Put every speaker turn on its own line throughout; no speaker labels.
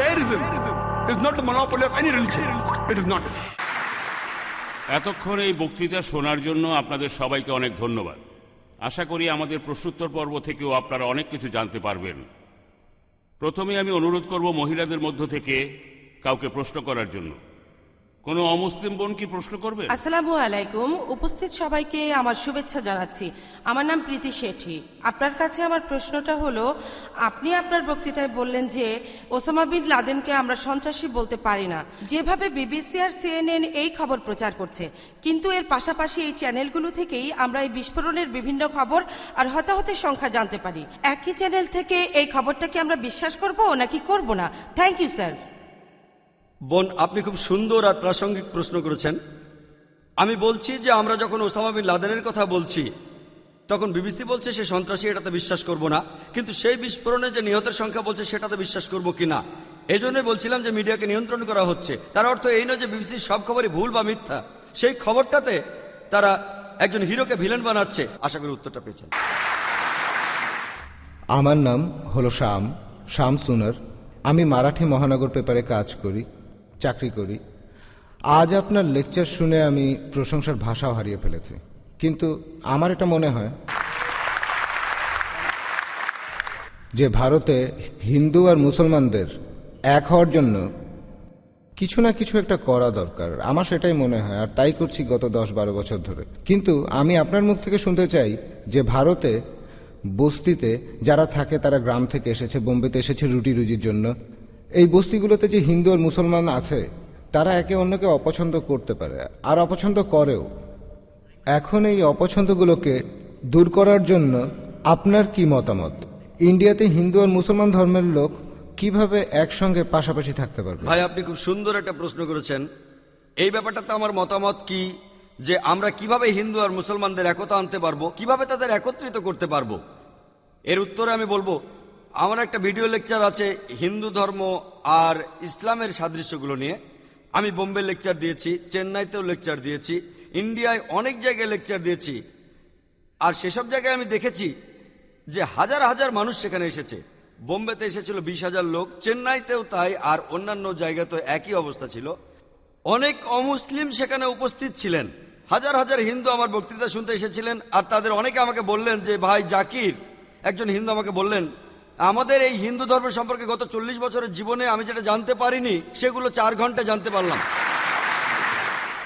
terrorism is not the monopoly of any religion.
এতক্ষণ এই বক্তৃতা শোনার জন্য আপনাদের সবাইকে অনেক ধন্যবাদ। আশা করি আমাদের প্রশ্নোত্তর পর্ব থেকেও আপনারা অনেক কিছু জানতে পারবেন। প্রথমে আমি অনুরোধ করব মহিলাদের মধ্য থেকে কাউকে প্রশ্ন করার জন্য। কোনো অমুসলিম বোন কি প্রশ্ন করবে?
আসসালামু আলাইকুম। উপস্থিত সবাইকে আমার শুভেচ্ছা জানাচ্ছি। আমার নাম প্রীতি শেঠি। আপনার কাছে আমার প্রশ্নটা হলো, আপনি আপনার বক্তৃতায় বললেন যে ওসামা বিন লাদেনকে আমরা সন্ত্রাসী বলতে পারি না। যেভাবে বিবিসি আর সিএনএন এই খবর প্রচার করছে, কিন্তু এর পাশাপাশি এই চ্যানেলগুলো থেকেই আমরা এই বিস্ফোরণের বিভিন্ন খবর আর হতাহতের সংখ্যা জানতে পারি। একই চ্যানেল থেকে এই খবরটাকে আমরা বিশ্বাস করব নাকি করব না? থ্যাংক ইউ স্যার
বোন, আপনি খুব সুন্দর আর প্রাসঙ্গিক প্রশ্ন করেছেন। আমি বলছি যে আমরা যখন ওসামা বিন লাদেনের কথা বলছি, তখন বিবিসি বলছে সে সন্ত্রাসী, এটাতে বিশ্বাস করব না। কিন্তু সেই বিস্ফোরণে যে নিহতের সংখ্যা বলছে, সেটাতে বিশ্বাস করব কি না এই জন্যই বলছিলাম যে মিডিয়াকে নিয়ন্ত্রণ করা হচ্ছে। তার অর্থ এই নয় যে বিবিসির সব খবরই ভুল বা মিথ্যা। সেই খবরটাতে তারা একজন হিরোকে ভিলেন বানাচ্ছে। আশা করি উত্তরটা পেয়েছেন।
আমার নাম হলো শাম। শাম সুনার। আমি মারাঠি মহানগর পেপারে কাজ করি। চাকরি করি। আজ আপনার লেকচার শুনে আমি প্রশংসার ভাষাও হারিয়ে ফেলেছি। কিন্তু আমার এটা মনে হয় যে ভারতে হিন্দু আর মুসলমানদের এক হওয়ার জন্য কিছু না কিছু একটা করা দরকার। আমার সেটাই মনে হয়, আর তাই করছি গত দশ বারো বছর ধরে। কিন্তু আমি আপনার মুখ থেকে শুনতে চাই যে ভারতে বস্তিতে যারা থাকে তারা গ্রাম থেকে এসেছে, বোম্বেতে এসেছে রুটি রুজির জন্য। এই বস্তিগুলোতে যে হিন্দু আর মুসলমান আছে, তারা একে অন্যকে অপছন্দ করতে পারে, আর অপছন্দ করেও। এখন এই অপছন্দগুলোকে দূর করার জন্য আপনার কি মতামত? ইন্ডিয়াতে হিন্দু আর মুসলমান ধর্মের লোক কীভাবে একসঙ্গে পাশাপাশি থাকতে পারবে?
ভাই, আপনি খুব সুন্দর একটা প্রশ্ন করেছেন। এই ব্যাপারটাতে আমার মতামত কি? যে আমরা কীভাবে হিন্দু আর মুসলমানদের একতা আনতে পারব? কীভাবে তাদের একত্রিত করতে পারব? এর উত্তরে আমি বলব আমার একটা ভিডিও লেকচার আছে হিন্দু ধর্ম আর ইসলামের সাদৃশ্যগুলো নিয়ে। আমি বোম্বে লেকচার দিয়েছি, চেন্নাইতেও লেকচার দিয়েছি ইন্ডিয়ায় অনেক জায়গায় লেকচার দিয়েছি। আর সেসব জায়গায় আমি দেখেছি যে হাজার হাজার মানুষ সেখানে এসেছে। বোম্বেতে এসেছিল বিশ হাজার লোক, চেন্নাইতেও তাই, আর অন্যান্য জায়গাতেও একই অবস্থা ছিল। অনেক অমুসলিম সেখানে উপস্থিত ছিলেন। হাজার হাজার হিন্দু আমার বক্তৃতা শুনতে এসেছিলেন, আর তাদের অনেকে আমাকে বললেন যে, ভাই জাকির, একজন হিন্দু আমাকে বললেন আমাদের এই হিন্দু ধর্ম সম্পর্কে গত চল্লিশ বছরের জীবনে আমি যেটা জানতে পারিনি সেগুলো চার ঘণ্টা জানতে পারলাম।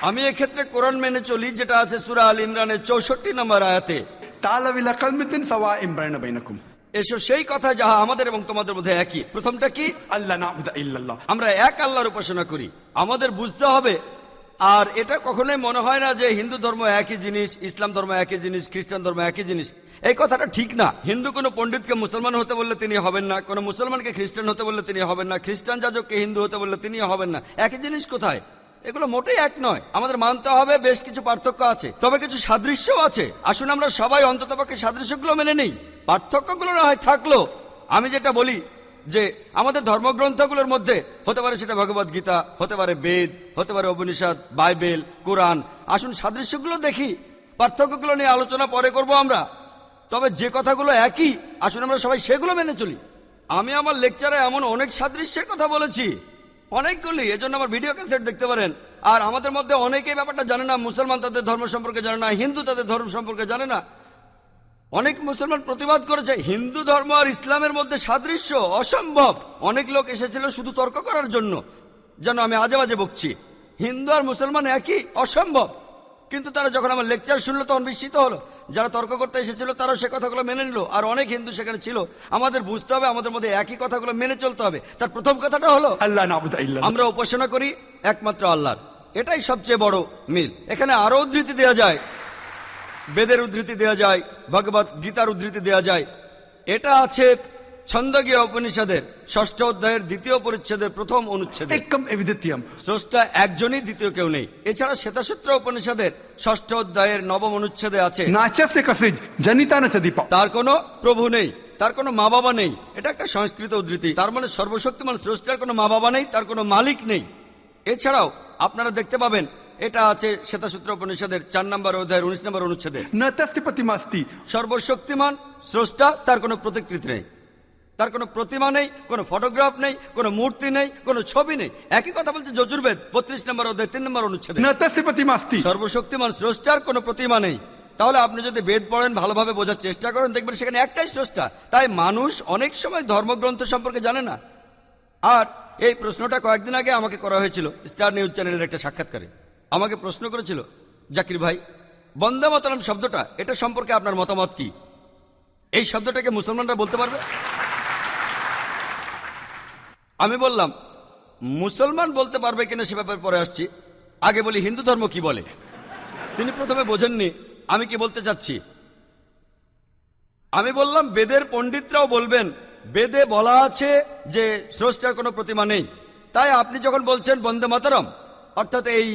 আমি এক্ষেত্রে কোরআন মেনে চলি যেটা আছে সুরা আল ইমরানের চৌষট্টি নম্বর আয়াতে। এসো সেই কথা যাহা আমাদের এবং তোমাদের মধ্যে একই। প্রথমটা কি?
আল্লাহ
আমরা এক আল্লাহর উপাসনা করি। আমাদের বুঝতে হবে আর এটা কখনোই মনে হয় না যে হিন্দু ধর্ম একই জিনিস, ইসলাম ধর্ম একই জিনিস, খ্রিস্টান ধর্ম একই জিনিস। এই কথাটা ঠিক না। হিন্দু কোনো পণ্ডিতকে মুসলমান হতে বললে তিনি হবেন না, কোনো মুসলমানকে খ্রিস্টান হতে বললে তিনি হবেন না, খ্রিস্টান যাজককে হিন্দু হতে বললে তিনি হবেন না। একই জিনিস কোথায়? এগুলো মোটেই এক নয়। আমাদের মানতে হবে, বেশ কিছু পার্থক্য আছে। তবে কিছু সাদৃশ্যও আছে। আসুন আমরা সবাই অন্ততপক্ষে সাদৃশ্যগুলো মেনে নেই। পার্থক্যগুলো না হয় থাকল। আমি যেটা বলি যে আমাদের ধর্মগ্রন্থগুলোর মধ্যে হতে পারে সেটা ভগবত গীতা, হতে পারে বেদ, হতে পারে উপনিষদ, বাইবেল, কোরআন। আসুন সাদৃশ্যগুলো দেখি, পার্থক্যগুলো নিয়ে আলোচনা পরে করব আমরা। তবে যে কথাগুলো একই, আসুন আমরা সবাই সেগুলো মেনে চলি। আমি আমার লেকচারে এমন অনেক সাদৃশ্যের কথা বলেছি, অনেকগুলি, এজন্য আমার ভিডিও ক্যাসেট দেখতে পারেন। আর আমাদের মধ্যে অনেকেই ব্যাপারটা জানে না, মুসলমান তাদের ধর্ম সম্পর্কে জানে না, হিন্দু তাদের ধর্ম সম্পর্কে জানে না। অনেক মুসলমান প্রতিবাদ করেছে হিন্দু ধর্ম আর ইসলামের মধ্যে সাদৃশ্য অসম্ভব। অনেক লোক এসেছিল শুধু তর্ক করার জন্য। যেন আমি আজে বাজে বকছি। হিন্দু আর মুসলমান একই অসম্ভব। কিন্তু তারা যখন আমার লেকচার শুনলো তখন বিস্মিত হলো। যারা তর্ক করতে এসেছিল তারাও সে কথাগুলো মেনে নিল। আর অনেক হিন্দু সেখানে ছিল। আমাদের বুঝতে হবে আমাদের মধ্যে একই কথাগুলো মেনে চলতে হবে। তার প্রথম কথাটা হলো
আল্লাহ
আমরা উপাসনা করি একমাত্র আল্লাহর। এটাই সবচেয়ে বড় মিল। এখানে আরও উদ্ধৃতি দেওয়া যায়। বেদের উদ্ধৃতি দেয়া যায় ভগবত গীতার উদ্ধৃতি দেয়া যায়। এটা আছে ছন্দগীয় উপনিষদের ষষ্ঠ অধ্যায়ের দ্বিতীয় পরিচ্ছেদের প্রথম অনুচ্ছেদ। স্রষ্টা একজনই দ্বিতীয় কেউ নেই। এছাড়া শ্বেতাসূত্র উপনিষদের ষষ্ঠ অধ্যায়ের নবম অনুচ্ছেদে আছে। তার কোনো প্রভু নেই তার কোনো মা বাবা নেই। এটা একটা সংস্কৃত উদ্ধৃতি। তার মানে সর্বশক্তিমান স্রষ্টার কোনো মা বাবা নেই তার কোনো মালিক নেই। এছাড়াও আপনারা দেখতে পাবেন এটা আছে শ্বেতাসূত্র উপনিষদের চার নম্বর অধ্যায়ের উনিশ নম্বর অনুচ্ছেদে।
না
সর্বশক্তিমান স্রষ্টা তার কোনো প্রতিকৃতি নেই। তার কোনো প্রতিমা নেই কোনো ফটোগ্রাফ নেই কোনো মূর্তি নেই কোনো ছবি নেই। একই কথা বলছে যজুর্বেদ বত্রিশ নম্বর অধ্যায় তিন নম্বর অনুচ্ছেদে।
না মাস্তি
সর্বশক্তিমান স্রষ্টার কোনো প্রতিমা নেই। তাহলে আপনি যদি বেদ পড়েন ভালোভাবে বোঝার চেষ্টা করেন দেখবেন সেখানে একটাই স্রষ্টা। তাই মানুষ অনেক সময় ধর্মগ্রন্থ সম্পর্কে জানে না। আর এই প্রশ্নটা কয়েকদিন আগে আমাকে করা হয়েছিল স্টার নিউজ চ্যানেলের একটা সাক্ষাৎকারে। আমাকে প্রশ্ন করেছিল, জাকির ভাই, বন্দে মাতরম শব্দটা, এটা সম্পর্কে আপনার মতামত কি? এই শব্দটাকে মুসলমানরা বলতে পারবে? আমি বললাম, মুসলমান বলতে পারবে কিনা সে ব্যাপারে পরে আসছি। আগে বলি, হিন্দু ধর্ম কি বলে? তিনি প্রথমে বোঝেননি, আমি কি বলতে চাচ্ছি? আমি বললাম, বেদের পণ্ডিতরাও বলবেন, বেদে বলা আছে যে স্রষ্টার কোনো প্রতিমা নেই। তাই আপনি যখন বলছেন বন্দে মাতারম, অর্থাৎ এই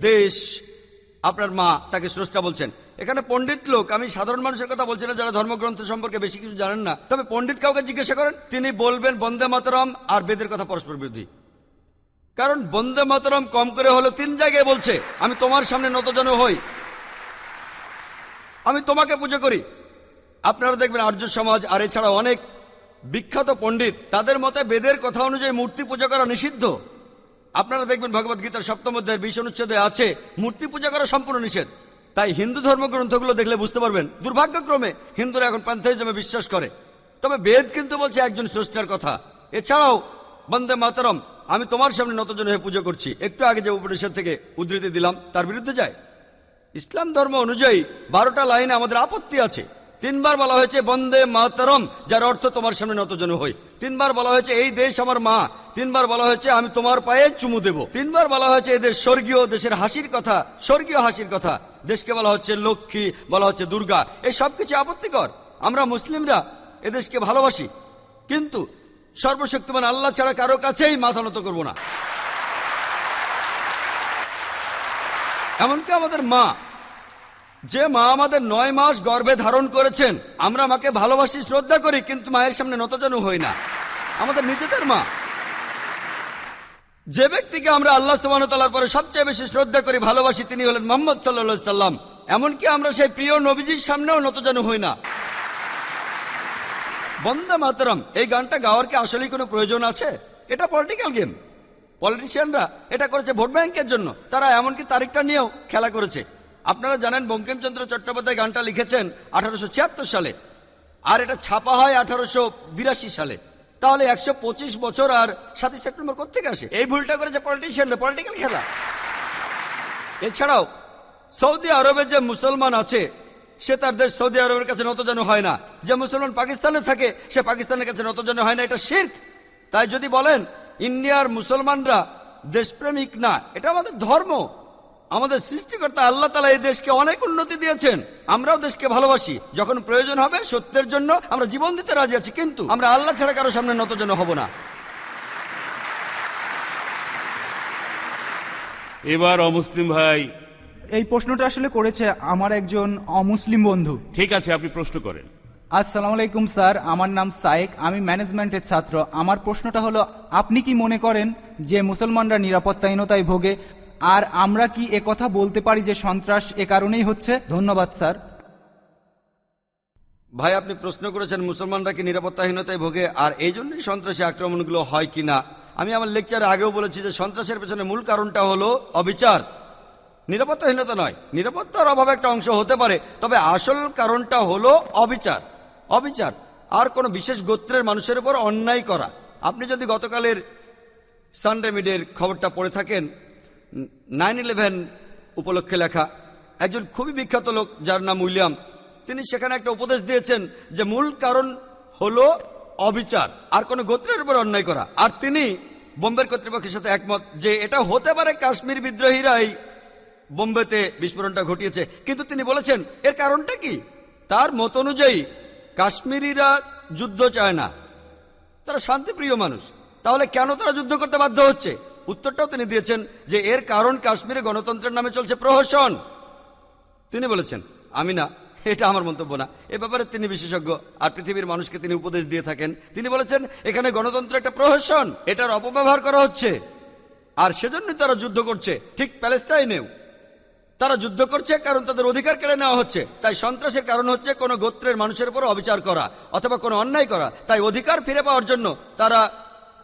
দেশ, আপনার মা তাকে স্রষ্টা বলছেন। এখানে পণ্ডিত লোক, আমি সাধারণ মানুষের কথা বলছি না, যারা ধর্মগ্রন্থ সম্পর্কে বেশি কিছু জানেন না। তবে পণ্ডিত কাউকে জিজ্ঞাসা করেন, তিনি বলবেন, বন্দে মাতারম আর বেদের কথা পরস্পর বিরোধী। কারণ বন্দে মাতরম কম করে হলো তিন জায়গায় বলছে, আমি তোমার সামনে নতজন হই। আমি তোমাকে পুজো করি। আপনারা দেখবেন আর্য সমাজ আর এছাড়া অনেক বিখ্যাত পণ্ডিত, তাদের মতে বেদের কথা অনুযায়ী মূর্তি পূজা করা নিষিদ্ধ। আপনারা দেখবেন ভগবত গীতার সপ্তম অধ্যায়ের বিশ অনুচ্ছেদে আছে, মূর্তি পূজা করা সম্পূর্ণ নিষেধ। তাই হিন্দু ধর্মগ্রন্থগুলো দেখলে বুঝতে পারবেন, দুর্ভাগ্যক্রমে হিন্দুরা এখন প্যান্থাইজমে বিশ্বাস করে। তবে বেদ কিন্তু বলছে একজন স্রষ্টার কথা। এছাড়াও, বন্দে মাতরম, আমি তোমার সামনে নতজন হয়ে পুজো করছি। একটু আগে যে উপনিষদ থেকে উদ্ধৃতি দিলাম, তার বিরুদ্ধে যায়। ইসলাম ধর্ম অনুযায়ী বারোটা লাইনে আমাদের আপত্তি আছে। তিনবার বলা হয়েছে, বন্দে মাতরম যার অর্থ তোমার সামনে নতজন হই। তিনবার বলা হয়েছে, এই দেশ আমার মা। তিনবার বলা হয়েছে, আমি তোমার পায়ে চুমু দেব। তিনবার বলা হয়েছে, এদের স্বর্গীয় দেশের হাসির কথা, স্বর্গীয় হাসির কথা। দেশকে বলা হচ্ছে লক্ষ্মী, বলা হচ্ছে দুর্গা। এই সব কিছু আপত্তিকর। আমরা মুসলিমরা এদেশকে ভালোবাসি। কিন্তু সর্বশক্তিমান আল্লাহ ছাড়া কারও কাছেই মাথা নত করব না। এমনকি আমাদের মা যে মা আমাদের নয় মাস গর্ভে ধারণ করেছেন, আমরা মাকে ভালোবাসি, শ্রদ্ধা করি, কিন্তু মায়ের সামনে নতজন হই না। আমাদের নিজেদের মা। যে ব্যক্তিকে আমরা আল্লাহ সুবাহতালার পরে সবচেয়ে বেশি শ্রদ্ধা করি, ভালোবাসি, তিনি হলেন মোহাম্মদ সাল্লা সাল্লাম। এমনকি আমরা সেই প্রিয় নবীজির সামনেও নতজন হই না। বন্দে মাতরম, এই গানটা গাওয়ার কি আসলেই কোনো প্রয়োজন আছে? এটা পলিটিক্যাল গেম পলিটিশিয়ানরা এটা করেছে ভোট ব্যাংকের জন্য। তারা এমনকি তারিখটা নিয়েও খেলা করেছে। আপনারা জানেন বঙ্কিমচন্দ্র চট্টোপাধ্যায় গানটা লিখেছেন আঠারোশো ছিয়াত্তর সালে। আর এটা ছাপা হয় আঠারোশো বিরাশি সালে। তাহলে একশো পঁচিশ বছর আর সাতই সেপ্টেম্বর কোথেকে আসে? এই ভুলটা করেছে পলিটিশিয়ানরা পলিটিক্যাল খেলা। এছাড়াও, সৌদি আরবে যে মুসলমান আছে, সে তার দেশ সৌদি আরবের কাছে নতজন হয় না। যে মুসলমান পাকিস্তানে থাকে, সে পাকিস্তানের কাছে নতজন হয় না, এটা শির্ক। তাই যদি বলেন, ইন্ডিয়ার মুসলমানরা দেশপ্রেমিক না, এটা আমাদের ধর্ম। আমাদের সৃষ্টিকর্তা আল্লাহ তালা এই দেশকে অনেক উন্নতি দিয়েছেন। আমরাও দেশকে ভালোবাসি। যখন প্রয়োজন হবে সত্যের জন্য আমরা জীবন দিতে রাজি আছি কিন্তু আমরা আল্লাহ ছাড়া কারও সামনে নতজন হব না।
এবার অমুসলিম ভাই।
এই প্রশ্নটা আসলে করেছে আমার একজন অমুসলিম বন্ধু।
ঠিক আছে আপনি প্রশ্ন করেন।
আসসালামু আলাইকুম স্যার। আমার নাম সাইক আমি ম্যানেজমেন্টের ছাত্র। আমার প্রশ্নটা হলো আপনি কি মনে করেন যে মুসলমানরা নিরাপত্তাহীনতায় ভোগে? আর আমরা কি এ কথা বলতে পারি যে সন্ত্রাস এ কারণেই হচ্ছে? ধন্যবাদ, স্যার।
ভাই, আপনি প্রশ্ন করেছেন মুসলমানরা কি নিরাপত্তাহীনতায় ভোগে, আর এই জন্যই সন্ত্রাসী আক্রমণগুলো হয় কিনা আমি আমার লেকচারে আগেও বলেছি যে সন্ত্রাসের পেছনে মূল কারণটা হলো অবিচার। নিরাপত্তাহীনতা নয়, নিরাপত্তার অভাবে একটা অংশ হতে পারে, তবে আসল কারণটা হলো অবিচার। অবিচার, আর কোনো বিশেষ গোত্রের মানুষের উপর অন্যায় করা। আপনি যদি গতকালের সানডে মিডের খবরটা পড়ে থাকেন নাইন ইলেভেন উপলক্ষে লেখা। একজন খুবই বিখ্যাত লোক, যার নাম উইলিয়াম, তিনি সেখানে একটা উপদেশ দিয়েছেন যে মূল কারণ হলো অবিচার, আর কোনো গোত্রের উপর অন্যায় করা। আর তিনি বোম্বের কর্তৃপক্ষের সাথে একমত যে এটা হতে পারে কাশ্মীর বিদ্রোহীরাই বোম্বেতে বিস্ফোরণটা ঘটিয়েছে। কিন্তু তিনি বলেছেন, এর কারণটা কি? তার মত অনুযায়ী, কাশ্মীরিরা যুদ্ধ চায় না। তারা শান্তিপ্রিয় মানুষ। তাহলে কেন তারা যুদ্ধ করতে বাধ্য হচ্ছে? উত্তরটাও তিনি দিয়েছেন যে এর কারণ কাশ্মীরে গণতন্ত্রের নামে চলছে প্রহসন। তিনি বলেছেন, আমি না, এটা আমার মন্তব্য না। এ ব্যাপারে তিনি বিশেষজ্ঞ, আর পৃথিবীর মানুষকে তিনি উপদেশ দিয়ে থাকেন। তিনি বলেছেন, এখানে গণতন্ত্র একটা প্রহসন, এটার অপব্যবহার করা হচ্ছে। আর সেজন্যই তারা যুদ্ধ করছে, ঠিক প্যালেস্টাইনেও। তারা যুদ্ধ করছে কারণ তাদের অধিকার কেড়ে নেওয়া হচ্ছে। তাই সন্ত্রাসের কারণ হচ্ছে কোনো গোত্রের মানুষের উপর অবিচার করা, অথবা কোনো অন্যায় করা। তাই অধিকার ফিরে পাওয়ার জন্য তারা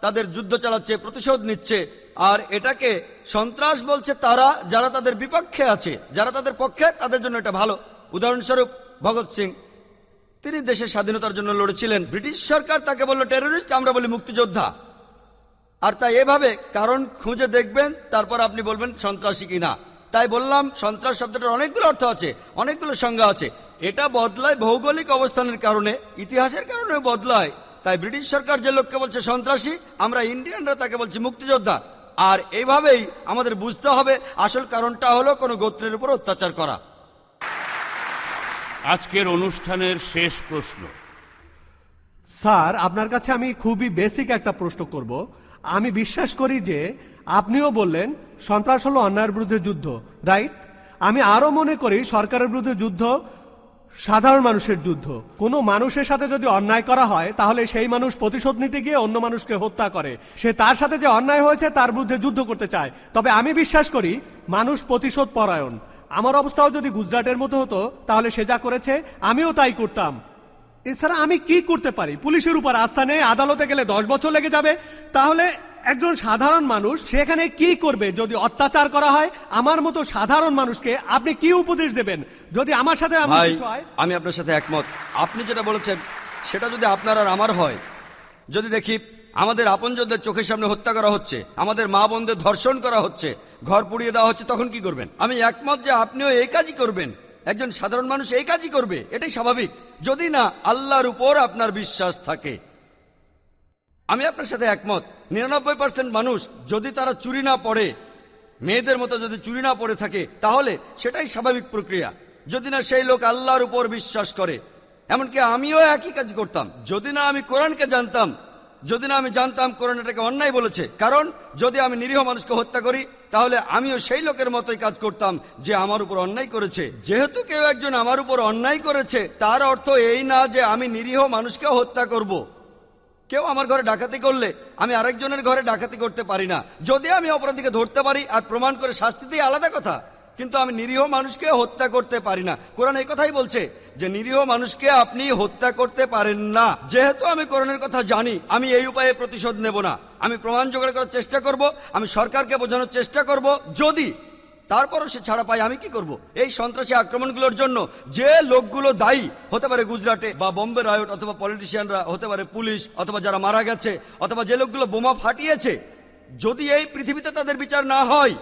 তাদের যুদ্ধ চালাচ্ছে, প্রতিশোধ নিচ্ছে, আর এটাকে সন্ত্রাস বলছে তারা, যারা তাদের বিপক্ষে আছে, যারা তাদের পক্ষে, তাদের জন্য এটা ভালো। উদাহরণস্বরূপ, ভগৎ সিং। তিনি দেশের স্বাধীনতার জন্য লড়েছিলেন। ব্রিটিশ সরকার তাকে বলল, টেরোরিস্ট, আমরা বলি মুক্তিযোদ্ধা। আর তাই এভাবে কারণ খুঁজে দেখবেন, তারপর আপনি বলবেন, সন্ত্রাসী কিনা তাই বললাম, সন্ত্রাস শব্দটার অনেকগুলো অর্থ আছে, অনেকগুলো সংজ্ঞা আছে। এটা বদলায় ভৌগোলিক অবস্থানের কারণে, ইতিহাসের কারণে বদলায়। তাই ব্রিটিশ সরকার যে লোককে বলছে সন্ত্রাসী আমরা ইন্ডিয়ানরা তাকে বলছি মুক্তিযোদ্ধা। আর এইভাবেই আমাদের বুঝতে হবে আসল কারণটা হলো কোনো গোত্রের উপর অত্যাচার করা।
আজকের অনুষ্ঠানের শেষ প্রশ্ন।
স্যার আপনার কাছে আমি খুবই বেসিক একটা প্রশ্ন করব। আমি বিশ্বাস করি যে আপনিও বললেন সন্ত্রাস হলো অন্যায়ের বিরুদ্ধে যুদ্ধ রাইট আমি আরও মনে করি সরকারের বিরুদ্ধে যুদ্ধ সাধারণ মানুষের যুদ্ধ। কোনো মানুষের সাথে যদি অন্যায় করা হয়, তাহলে সেই মানুষ প্রতিশোধ নিতে গিয়ে অন্য মানুষকে হত্যা করে। সে তার সাথে যে অন্যায় হয়েছে, তার বিরুদ্ধে যুদ্ধ করতে চায়। তবে আমি বিশ্বাস করি, মানুষ প্রতিশোধ পরায়ণ। আমার অবস্থাও যদি গুজরাটের মতো হতো, তাহলে সে যা করেছে, আমিও তাই করতাম। এছাড়া আমি কি করতে পারি? পুলিশের উপর আস্থা নেই, আদালতে গেলে দশ বছর লেগে যাবে। তাহলে একজন সাধারণ মানুষ সেখানে কি করবে? যদি অত্যাচার করা হয় আমার মতো সাধারণ মানুষকে আপনি কি উপদেশ দেবেন? যদি আমার সাথে হয়
আমি আপনার সাথে একমত। আপনি যেটা বলেছেন সেটা যদি আপনার আর আমার হয় যদি দেখি আমাদের আপনজনদের চোখের সামনে হত্যা করা হচ্ছে আমাদের মা বোনদের ধর্ষণ করা হচ্ছে ঘর পুড়িয়ে দেওয়া হচ্ছে তখন কি করবেন? আমি একমত যে আপনিও এই কাজই করবেন। একজন সাধারণ মানুষ এই কাজই করবে এটাই স্বাভাবিক। যদি না আল্লাহর উপর আপনার বিশ্বাস থাকে। আমি আপনার সাথে একমত। নিরানব্বই পার্সেন্ট মানুষ যদি তারা চুরি না পড়ে, মেয়েদের মতো যদি চুরি না পড়ে থাকে, তাহলে সেটাই স্বাভাবিক প্রক্রিয়া। যদি না সেই লোক আল্লাহর উপর বিশ্বাস করে। এমনকি আমিও একই কাজ করতাম। যদি না আমি কোরআনকে জানতাম, যদি না আমি জানতাম কোরআন এটাকে অন্যায় বলেছে। কারণ, যদি আমি নিরীহ মানুষকে হত্যা করি, তাহলে আমিও সেই লোকের মতোই কাজ করতাম যে আমার উপর অন্যায় করেছে। যেহেতু কেউ একজন আমার উপর অন্যায় করেছে, তার অর্থ এই না যে আমি নিরীহ মানুষকে হত্যা করব। কেউ আমার ঘরে ডাকাতি করলে আমি আরেকজনের ঘরে ডাকাতি করতে পারি না। যদি আমি অপরাধীকে ধরতে পারি আর প্রমাণ করে শাস্তি দিয়ে আলাদা কথা। কিন্তু আমি নিরীহ মানুষকে হত্যা করতে পারি না। কোরআন এই কথাই বলছে যে, নিরীহ মানুষকে আপনি হত্যা করতে পারেন না। যেহেতু আমি কোরআনের কথা জানি, আমি এই উপায়ে প্রতিশোধ নেব না। আমি প্রমাণ জোগাড় করার চেষ্টা করব, আমি সরকারকে বোঝানোর চেষ্টা করব। যদি তারপরও সে ছাড়া পায়, আমি কি করব? এই সন্ত্রাসী আক্রমণগুলোর জন্য যে লোকগুলো দায়ী, হতে পারে গুজরাটে বা বোম্বে রায়ট অথবা পলিটিশিয়ানরা, হতে পারে পুলিশ অথবা যারা মারা গেছে, অথবা যে লোকগুলো বোমা ফাটিয়েছে, যদি এই পৃথিবীতে তাদের বিচার না হয়,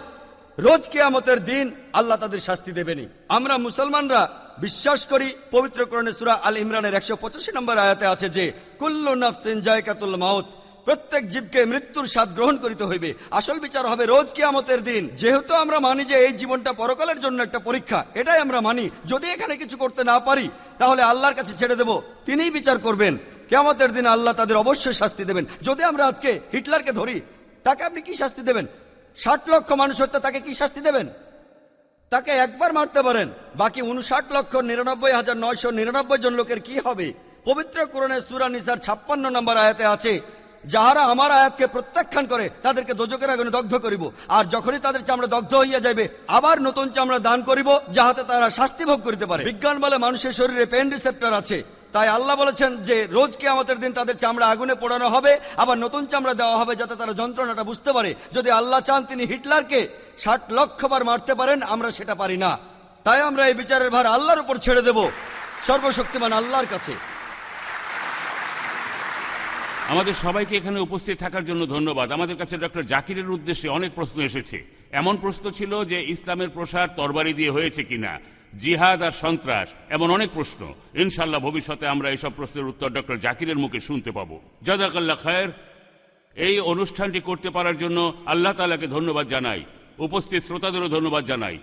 রোজ কেয়ামতের দিন আল্লাহ তাদের শাস্তি দেবেনি আমরা মুসলমানরা বিশ্বাস করি পবিত্র করণে সুরা আল ইমরানের একশো পঁচাশি নম্বর আয়াতে আছে যে, কুল্লু নফসিন জায়কাতুল মাউত প্রত্যেক জীবকে মৃত্যুর স্বাদ গ্রহণ করিতে হইবে। আসল বিচার হবে রোজ কিয়ামতের দিন। যেহেতু আমরা মানি যে এই জীবনটা পরকালের জন্য একটা পরীক্ষা, এটাই আমরা মানি। যদি এখানে কিছু করতে না পারি, তাহলে আল্লাহর কাছে ছেড়ে দেব। তিনিই বিচার করবেন। কেয়ামতের দিন আল্লাহ তাদের অবশ্যই শাস্তি দেবেন। যদি আমরা আজকে হিটলারকে ধরি, তাকে আপনি কি শাস্তি দেবেন? ষাট লক্ষ মানুষ হত্যা, তাকে কি শাস্তি দেবেন? তাকে একবার মারতে পারেন। বাকি উনষাট লক্ষ নিরানব্বই হাজার নয়শো নিরানব্বই জন লোকের কি হবে? পবিত্র কোরআনের সুরা নিসার ছাপ্পান্ন নম্বর আয়াতে আছে যাহারা আমার আয়াতকে প্রত্যাখ্যান করে, তাদেরকে দোজকের আগুনে দগ্ধ করিব। আর যখনই তাদের চামড়া দগ্ধ হইয়া যাইবে, আবার নতুন চামড়া দান করিব, যাহাতে তারা শাস্তি ভোগ করিতে পারে। বিজ্ঞান বলে মানুষের শরীরে পেন রিসেপ্টর আছে। তাই আল্লাহ বলেছেন যে, রোজ কে আমাদের দিন তাদের চামড়া আগুনে পোড়ানো হবে, আবার নতুন চামড়া দেওয়া হবে যাতে তারা যন্ত্রণাটা বুঝতে পারে। যদি আল্লাহ চান তিনি হিটলারকে ষাট লক্ষ বার মারতে পারেন, আমরা সেটা পারি না। তাই আমরা এই বিচারের ভার আল্লাহর উপর ছেড়ে দেব। সর্বশক্তিমান আল্লাহর কাছে।
আমাদের সবাইকে এখানে উপস্থিত থাকার জন্য ধন্যবাদ। আমাদের কাছে ডক্টর জাকিরের উদ্দেশ্যে অনেক প্রশ্ন এসেছে। এমন প্রশ্ন ছিল যে ইসলামের প্রসার তরবারি দিয়ে হয়েছে কিনা। জিহাদ আর সন্ত্রাস, এমন অনেক প্রশ্ন। ইনশাল্লাহ ভবিষ্যতে আমরা এইসব প্রশ্নের উত্তর ডক্টর জাকিরের মুখে শুনতে পাবো। জাদাকাল্লা খায়ের। এই অনুষ্ঠানটি করতে পারার জন্য আল্লাহ তালাকে ধন্যবাদ জানাই। উপস্থিত শ্রোতাদেরও ধন্যবাদ জানাই।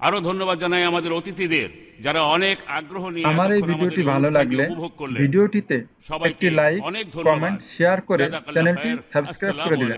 আরও ধন্যবাদ জানাই আমাদের অতিথিদের যারা অনেক আগ্রহ নিয়ে
আমার এই ভিডিওটি ভালো লাগলে ভিডিওটিতে
সবাইকে
একটি লাইক। কমেন্ট শেয়ার করে চ্যানেলটি সাবস্ক্রাইব করে দিবেন।